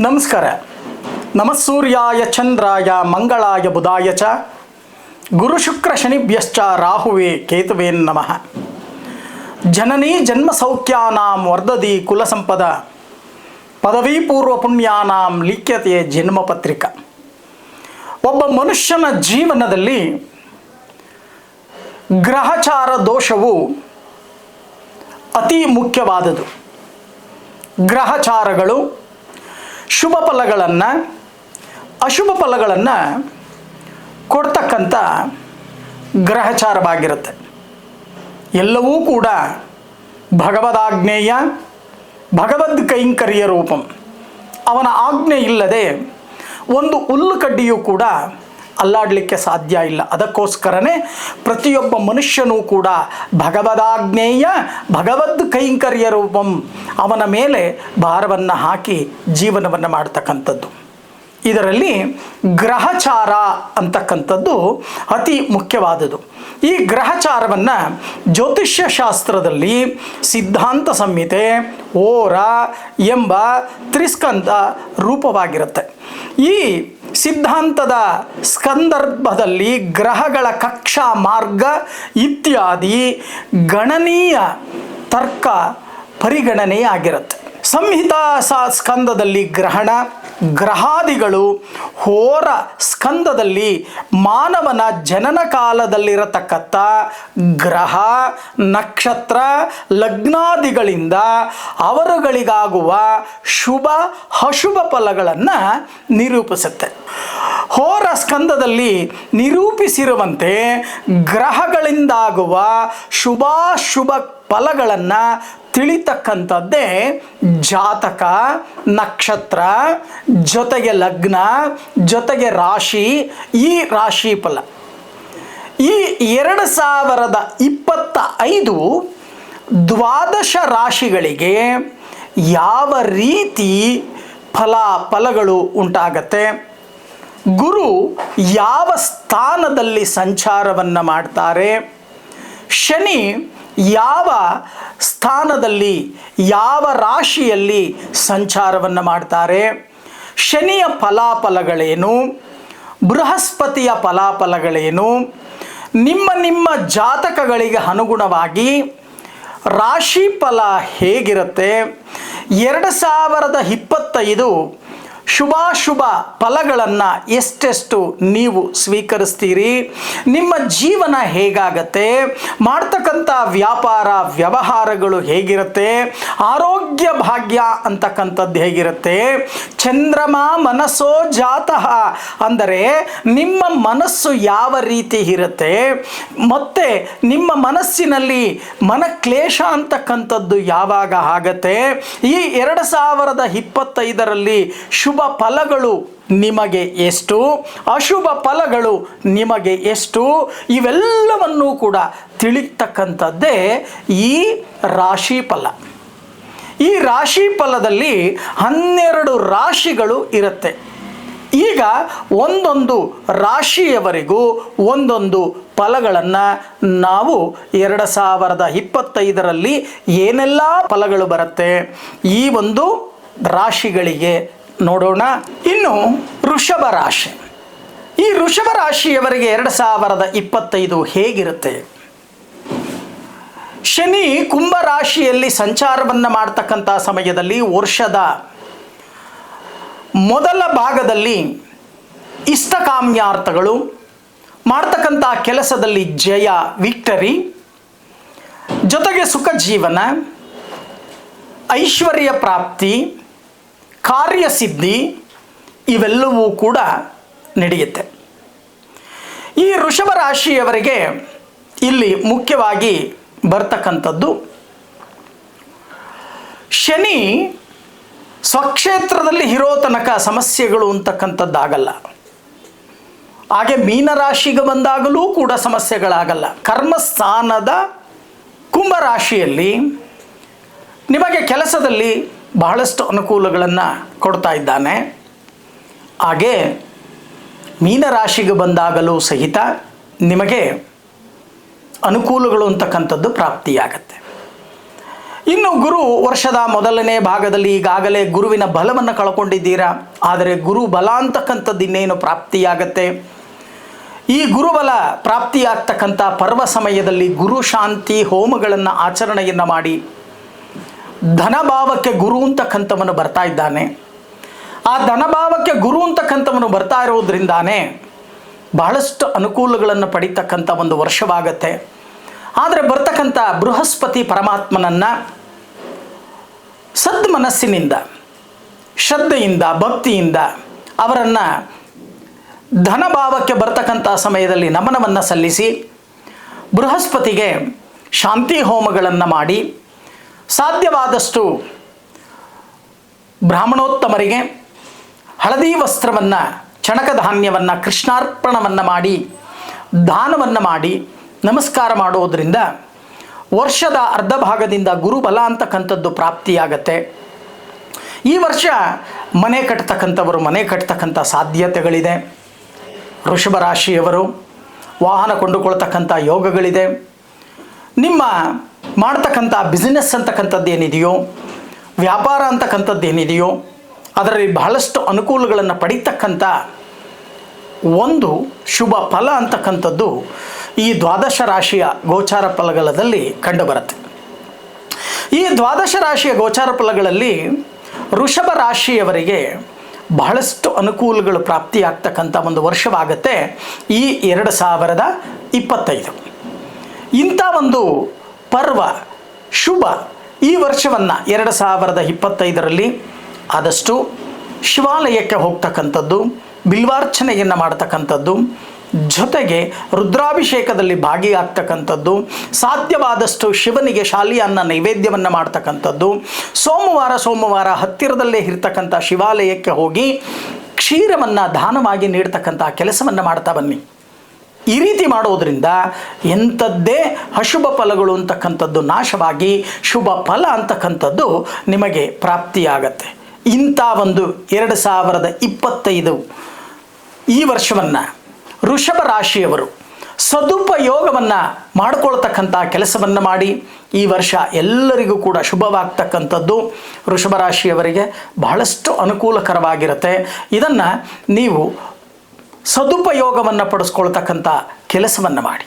ನಮಸ್ಕಾರ. ನಮಸ್ಸೂರ್ಯಾಯ ಚಂದ್ರಾಯ ಮಂಗಳಾಯ ಬುಧಾಯ ಚ. ಗುರು ಶುಕ್ರ ಶನಿಭ್ಯಶ್ಚ ರಾಹುವೇ ಕೇತುವೇನ್ ನಮಃ. ಜನನೀ ಜನ್ಮ ಸೌಖ್ಯಾನಾಂ ವರ್ಧದಿ ಕುಲ ಸಂಪದ ಪದವಿ ಪೂರ್ವ ಪುಣ್ಯಾನಾಂ ಲಿಖ್ಯತೆ ಜನ್ಮ ಪತ್ರಿಕ ಒಬ್ಬ ಮನುಷ್ಯನ ಜೀವನದಲ್ಲಿ ಗ್ರಹಚಾರ ದೋಷವು ಅತಿ ಮುಖ್ಯವಾದದು ಗ್ರಹಚಾರಗಳು ಶುಭ ಫಲಗಳನ್ನು, ಅಶುಭ ಫಲಗಳನ್ನು ಕೊಡ್ತಕ್ಕಂಥ ಗ್ರಹಚಾರವಾಗಿರುತ್ತೆ. ಎಲ್ಲವೂ ಕೂಡ ಭಗವದಾಜ್ಞೇಯ, ಭಗವದ್ ಕೈಂಕರ್ಯ ರೂಪಂ. ಅವನ ಆಜ್ಞೆ ಇಲ್ಲದೆ ಒಂದು ಹುಲ್ಲು ಕಡ್ಡಿಯೂ ಕೂಡ ಅಲ್ಲಾಡಲಿಕ್ಕೆ ಸಾಧ್ಯ ಇಲ್ಲ. ಅದಕ್ಕೋಸ್ಕರನೇ ಪ್ರತಿಯೊಬ್ಬ ಮನುಷ್ಯನೂ ಕೂಡ ಭಗವದಾಜ್ಞೇಯ, ಭಗವದ್ ಕೈಂಕರ್ಯ ರೂಪಂ ಅವನ ಮೇಲೆ ಭಾರವನ್ನು ಹಾಕಿ ಜೀವನವನ್ನು ಮಾಡ್ತಕ್ಕಂಥದ್ದು. ಇದರಲ್ಲಿ ಗ್ರಹಚಾರ ಅಂತಕ್ಕಂಥದ್ದು ಅತಿ ಮುಖ್ಯವಾದುದು ಈ ಗ್ರಹಚಾರವನ್ನು ಜ್ಯೋತಿಷ್ಯ ಶಾಸ್ತ್ರದಲ್ಲಿ ಸಿದ್ಧಾಂತ ಸಂಹಿತೆ, ಓರ ಎಂಬ ತ್ರಿಸ್ಕಂದ ರೂಪವಾಗಿರುತ್ತೆ. ಈ ಸಿದ್ಧಾಂತದ ಸ್ಕಂದರ್ಭದಲ್ಲಿ ಗ್ರಹಗಳ ಕಕ್ಷಾ ಮಾರ್ಗ ಇತ್ಯಾದಿ ಗಣನೀಯ ತರ್ಕ ಪರಿಗಣನೆಯಾಗಿರುತ್ತೆ. ಸಂಹಿತಾ ಸ ಸ್ಕಂದದಲ್ಲಿ ಗ್ರಹಣ ಗ್ರಹಾದಿಗಳು ಹೋರ ಸ್ಕಂದದಲ್ಲಿ ಮಾನವನ ಜನನ ಕಾಲದಲ್ಲಿರತಕ್ಕಂಥ ಗ್ರಹ, ನಕ್ಷತ್ರ, ಲಗ್ನಾದಿಗಳಿಂದ ಅವರುಗಳಿಗಾಗುವ ಶುಭ, ಅಶುಭ ಫಲಗಳನ್ನು ನಿರೂಪಿಸುತ್ತೆ. ಹೋರ ಸ್ಕಂದದಲ್ಲಿ ನಿರೂಪಿಸಿರುವಂತೆ ಗ್ರಹಗಳಿಂದಾಗುವ ಶುಭಾಶುಭ ಫಲಗಳನ್ನು ತಿಳಿತಕ್ಕಂಥದ್ದೇ ಜಾತಕ, ನಕ್ಷತ್ರ, ಜೊತೆಗೆ ಲಗ್ನ, ಜೊತೆಗೆ ರಾಶಿ, ಈ ರಾಶಿ ಫಲ ಈ ಎರಡು ಸಾವಿರದ ಇಪ್ಪತ್ತ ಐದು ದ್ವಾದಶ ರಾಶಿಗಳಿಗೆ ಯಾವ ರೀತಿ ಫಲ ಫಲಗಳು ಉಂಟಾಗತ್ತೆ? ಗುರು ಯಾವ ಸ್ಥಾನದಲ್ಲಿ ಸಂಚಾರವನ್ನು ಮಾಡ್ತಾರೆ? ಶನಿ ಯಾವ ಸ್ಥಾನದಲ್ಲಿ, ಯಾವ ರಾಶಿಯಲ್ಲಿ ಸಂಚಾರವನ್ನು ಮಾಡ್ತಾರೆ? ಶನಿಯ ಫಲಾಫಲಗಳೇನು? ಬೃಹಸ್ಪತಿಯ ಫಲಾಫಲಗಳೇನು? ನಿಮ್ಮ ನಿಮ್ಮ ಜಾತಕಗಳಿಗೆ ಅನುಗುಣವಾಗಿ ರಾಶಿ ಫಲ ಹೇಗಿರುತ್ತೆ? ಎರಡು ಸಾವಿರದ ಇಪ್ಪತ್ತೈದು ಶುಭಾಶುಭ ಫಲಗಳನ್ನು ಎಷ್ಟೆಷ್ಟು ನೀವು ಸ್ವೀಕರಿಸ್ತೀರಿ? ನಿಮ್ಮ ಜೀವನ ಹೇಗಾಗತ್ತೆ? ಮಾಡ್ತಕ್ಕಂಥ ವ್ಯಾಪಾರ ವ್ಯವಹಾರಗಳು ಹೇಗಿರುತ್ತೆ? ಆರೋಗ್ಯ ಭಾಗ್ಯ ಅಂತಕ್ಕಂಥದ್ದು ಹೇಗಿರುತ್ತೆ? ಚಂದ್ರಮ ಮನಸ್ಸೋ ಜಾತಃ ಅಂದರೆ ನಿಮ್ಮ ಮನಸ್ಸು ಯಾವ ರೀತಿ ಇರುತ್ತೆ? ಮತ್ತು ನಿಮ್ಮ ಮನಸ್ಸಿನಲ್ಲಿ ಮನಕ್ಲೇಶ ಅಂತಕ್ಕಂಥದ್ದು ಯಾವಾಗ ಆಗತ್ತೆ? ಈ ಎರಡು ಸಾವಿರದ ಇಪ್ಪತ್ತೈದರಲ್ಲಿ ಶುಭ ಫಲಗಳು ನಿಮಗೆ ಎಷ್ಟು? ಅಶುಭ ಫಲಗಳು ನಿಮಗೆ ಎಷ್ಟು? ಇವೆಲ್ಲವನ್ನೂ ಕೂಡ ತಿಳಿತಕ್ಕಂಥದ್ದೇ ಈ ರಾಶಿ ಫಲ. ಈ ರಾಶಿ ಫಲದಲ್ಲಿ ಹನ್ನೆರಡು ರಾಶಿಗಳು ಇರುತ್ತೆ. ಈಗ ಒಂದೊಂದು ರಾಶಿಯವರೆಗೂ ಒಂದೊಂದು ಫಲಗಳನ್ನು ನಾವು ಎರಡು ಸಾವಿರದ ಇಪ್ಪತ್ತೈದರಲ್ಲಿ ಏನೆಲ್ಲ ಫಲಗಳು ಬರುತ್ತೆ? ಈ ಒಂದು ರಾಶಿಗಳಿಗೆ ನೋಡೋಣ. ಇನ್ನು ಋಷಭ ರಾಶಿ. ಈ ಋಷಭ ರಾಶಿಯವರಿಗೆ ಎರಡು ಸಾವಿರದ ಇಪ್ಪತ್ತೈದು ಹೇಗಿರುತ್ತೆ? ಶನಿ ಕುಂಭ ರಾಶಿಯಲ್ಲಿ ಸಂಚಾರವನ್ನು ಮಾಡ್ತಕ್ಕಂಥ ಸಮಯದಲ್ಲಿ ವರ್ಷದ ಮೊದಲ ಭಾಗದಲ್ಲಿ ಇಷ್ಟಕಾಮ್ಯಾರ್ಥಗಳು, ಮಾಡ್ತಕ್ಕಂಥ ಕೆಲಸದಲ್ಲಿ ಜಯ, ವಿಕ್ಟರಿ, ಜೊತೆಗೆ ಸುಖ ಜೀವನ ಐಶ್ವರ್ಯ ಪ್ರಾಪ್ತಿ ಕಾರ್ಯಸಿದ್ಧಿ ಇವೆಲ್ಲವೂ ಕೂಡ ನಡೆಯುತ್ತೆ. ಈ ಋಷಭ ರಾಶಿಯವರಿಗೆ ಇಲ್ಲಿ ಮುಖ್ಯವಾಗಿ ಬರ್ತಕ್ಕಂಥದ್ದು ಶನಿ ಸ್ವಕ್ಷೇತ್ರದಲ್ಲಿ ಇರೋ ತನಕ ಸಮಸ್ಯೆಗಳು ಅಂತಕ್ಕಂಥದ್ದಾಗಲ್ಲ. ಹಾಗೆ ಮೀನರಾಶಿಗೆ ಬಂದಾಗಲೂ ಕೂಡ ಸಮಸ್ಯೆಗಳಾಗಲ್ಲ. ಕರ್ಮಸ್ಥಾನದ ಕುಂಭರಾಶಿಯಲ್ಲಿ ನಿಮಗೆ ಕೆಲಸದಲ್ಲಿ ಬಹಳಷ್ಟು ಅನುಕೂಲಗಳನ್ನು ಕೊಡ್ತಾ ಇದ್ದಾನೆ. ಹಾಗೆ ಮೀನರಾಶಿಗೆ ಬಂದಾಗಲೂ ಸಹಿತ ನಿಮಗೆ ಅನುಕೂಲಗಳು ಅಂತಕ್ಕಂಥದ್ದು ಪ್ರಾಪ್ತಿಯಾಗತ್ತೆ. ಇನ್ನು ಗುರು ವರ್ಷದ ಮೊದಲನೇ ಭಾಗದಲ್ಲಿ ಈಗಾಗಲೇ ಗುರುವಿನ ಬಲವನ್ನು ಕಳ್ಕೊಂಡಿದ್ದೀರಾ? ಆದರೆ ಗುರು ಬಲ ಅಂತಕ್ಕಂಥದ್ದು ಇನ್ನೇನು ಪ್ರಾಪ್ತಿಯಾಗತ್ತೆ? ಈ ಗುರುಬಲ ಪ್ರಾಪ್ತಿಯಾಗ್ತಕ್ಕಂಥ ಪರ್ವ ಸಮಯದಲ್ಲಿ ಗುರು ಶಾಂತಿ ಹೋಮಗಳನ್ನು ಆಚರಣೆಯನ್ನು ಮಾಡಿ ಧನಭಾವಕ್ಕೆ ಗುರು ಅಂತಕ್ಕಂಥವನು ಬರ್ತಾ ಇದ್ದಾನೆ. ಆ ಧನಭಾವಕ್ಕೆ ಗುರು ಅಂತಕ್ಕಂಥವನು ಬರ್ತಾ ಇರೋದ್ರಿಂದಾನೇ ಬಹಳಷ್ಟು ಅನುಕೂಲಗಳನ್ನು ಪಡಿತಕ್ಕಂಥ ಒಂದು ವರ್ಷವಾಗತ್ತೆ. ಆದರೆ ಬರ್ತಕ್ಕಂಥ ಬೃಹಸ್ಪತಿ ಪರಮಾತ್ಮನನ್ನು ಸದ್ಮನಸ್ಸಿನಿಂದ, ಶ್ರದ್ಧೆಯಿಂದ, ಭಕ್ತಿಯಿಂದ ಅವರನ್ನು ಧನಭಾವಕ್ಕೆ ಬರ್ತಕ್ಕಂಥ ಸಮಯದಲ್ಲಿ ನಮನವನ್ನು ಸಲ್ಲಿಸಿ ಬೃಹಸ್ಪತಿಗೆ ಶಾಂತಿ ಹೋಮಗಳನ್ನು ಮಾಡಿ ಸಾಧ್ಯವಾದಷ್ಟು ಬ್ರಾಹ್ಮಣೋತ್ತಮರಿಗೆ ಹಳದಿ ವಸ್ತ್ರವನ್ನು ಚಣಕ ಧಾನ್ಯವನ್ನು ಕೃಷ್ಣಾರ್ಪಣವನ್ನು ಮಾಡಿ, ದಾನವನ್ನು ಮಾಡಿ ನಮಸ್ಕಾರ ಮಾಡೋದರಿಂದ ವರ್ಷದ ಅರ್ಧ ಭಾಗದಿಂದ ಗುರುಬಲ ಅಂತಕ್ಕಂಥದ್ದು ಪ್ರಾಪ್ತಿಯಾಗತ್ತೆ. ಈ ವರ್ಷ ಮನೆ ಕಟ್ತಕ್ಕಂಥವರು ಮನೆ ಕಟ್ತಕ್ಕಂಥ ಸಾಧ್ಯತೆಗಳಿದೆ. ವೃಷಭ ರಾಶಿಯವರು ವಾಹನ ಕೊಂಡುಕೊಳ್ತಕ್ಕಂಥ ಯೋಗಗಳಿದೆ. ನಿಮ್ಮ ಮಾಡ್ತಕ್ಕಂಥ ಬಿಸ್ನೆಸ್ ಅಂತಕ್ಕಂಥದ್ದು ಏನಿದೆಯೋ, ವ್ಯಾಪಾರ ಅಂತಕ್ಕಂಥದ್ದು ಏನಿದೆಯೋ, ಅದರಲ್ಲಿ ಬಹಳಷ್ಟು ಅನುಕೂಲಗಳನ್ನು ಪಡೀತಕ್ಕಂಥ ಒಂದು ಶುಭ ಫಲ ಅಂತಕ್ಕಂಥದ್ದು ಈ ದ್ವಾದಶ ರಾಶಿಯ ಗೋಚಾರ ಫಲಗಳಲ್ಲಿ ಕಂಡುಬರುತ್ತೆ. ಈ ದ್ವಾದಶ ರಾಶಿಯ ಗೋಚಾರ ಫಲಗಳಲ್ಲಿ ಋಷಭ ರಾಶಿಯವರಿಗೆ ಬಹಳಷ್ಟು ಅನುಕೂಲಗಳು ಪ್ರಾಪ್ತಿಯಾಗ್ತಕ್ಕಂಥ ಒಂದು ವರ್ಷವಾಗುತ್ತೆ ಈ ಎರಡು ಸಾವಿರದ ಇಪ್ಪತ್ತೈದು. ಇಂಥ ಒಂದು ಪರ್ವ, ಶುಭ ಈ ವರ್ಷವನ್ನು ಎರಡು ಸಾವಿರದ ಇಪ್ಪತ್ತೈದರಲ್ಲಿ ಆದಷ್ಟು ಶಿವಾಲಯಕ್ಕೆ ಹೋಗ್ತಕ್ಕಂಥದ್ದು, ಬಿಲ್ವಾರ್ಚನೆಯನ್ನು ಮಾಡ್ತಕ್ಕಂಥದ್ದು, ಜೊತೆಗೆ ರುದ್ರಾಭಿಷೇಕದಲ್ಲಿ ಭಾಗಿಯಾಗ್ತಕ್ಕಂಥದ್ದು, ಸಾಧ್ಯವಾದಷ್ಟು ಶಿವನಿಗೆ ಶಾಲಿಯನ್ನ ನೈವೇದ್ಯವನ್ನು ಮಾಡ್ತಕ್ಕಂಥದ್ದು, ಸೋಮವಾರ ಸೋಮವಾರ ಹತ್ತಿರದಲ್ಲೇ ಇರ್ತಕ್ಕಂಥ ಶಿವಾಲಯಕ್ಕೆ ಹೋಗಿ ಕ್ಷೀರವನ್ನು ದಾನವಾಗಿ ನೀಡ್ತಕ್ಕಂಥ ಕೆಲಸವನ್ನು ಮಾಡ್ತಾ ಬನ್ನಿ. ಈ ರೀತಿ ಮಾಡೋದ್ರಿಂದ ಎಂಥದ್ದೇ ಅಶುಭ ಫಲಗಳು ಅಂತಕ್ಕಂಥದ್ದು ನಾಶವಾಗಿ ಶುಭ ಫಲ ಅಂತಕ್ಕಂಥದ್ದು ನಿಮಗೆ ಪ್ರಾಪ್ತಿಯಾಗತ್ತೆ. ಇಂಥ ಒಂದು ಎರಡು ಸಾವಿರದ ಇಪ್ಪತ್ತೈದು ಈ ವರ್ಷವನ್ನು ಋಷಭ ರಾಶಿಯವರು ಸದುಪಯೋಗವನ್ನು ಮಾಡಿಕೊಳ್ತಕ್ಕಂಥ ಕೆಲಸವನ್ನು ಮಾಡಿ ಈ ವರ್ಷ ಎಲ್ಲರಿಗೂ ಕೂಡ ಶುಭವಾಗ್ತಕ್ಕಂಥದ್ದು ವೃಷಭ ರಾಶಿಯವರಿಗೆ ಬಹಳಷ್ಟು ಅನುಕೂಲಕರವಾಗಿರುತ್ತೆ. ಇದನ್ನು ನೀವು ಸದುಪಯೋಗವನ್ನು ಪಡಿಸ್ಕೊಳ್ತಕ್ಕಂಥ ಕೆಲಸವನ್ನು ಮಾಡಿ.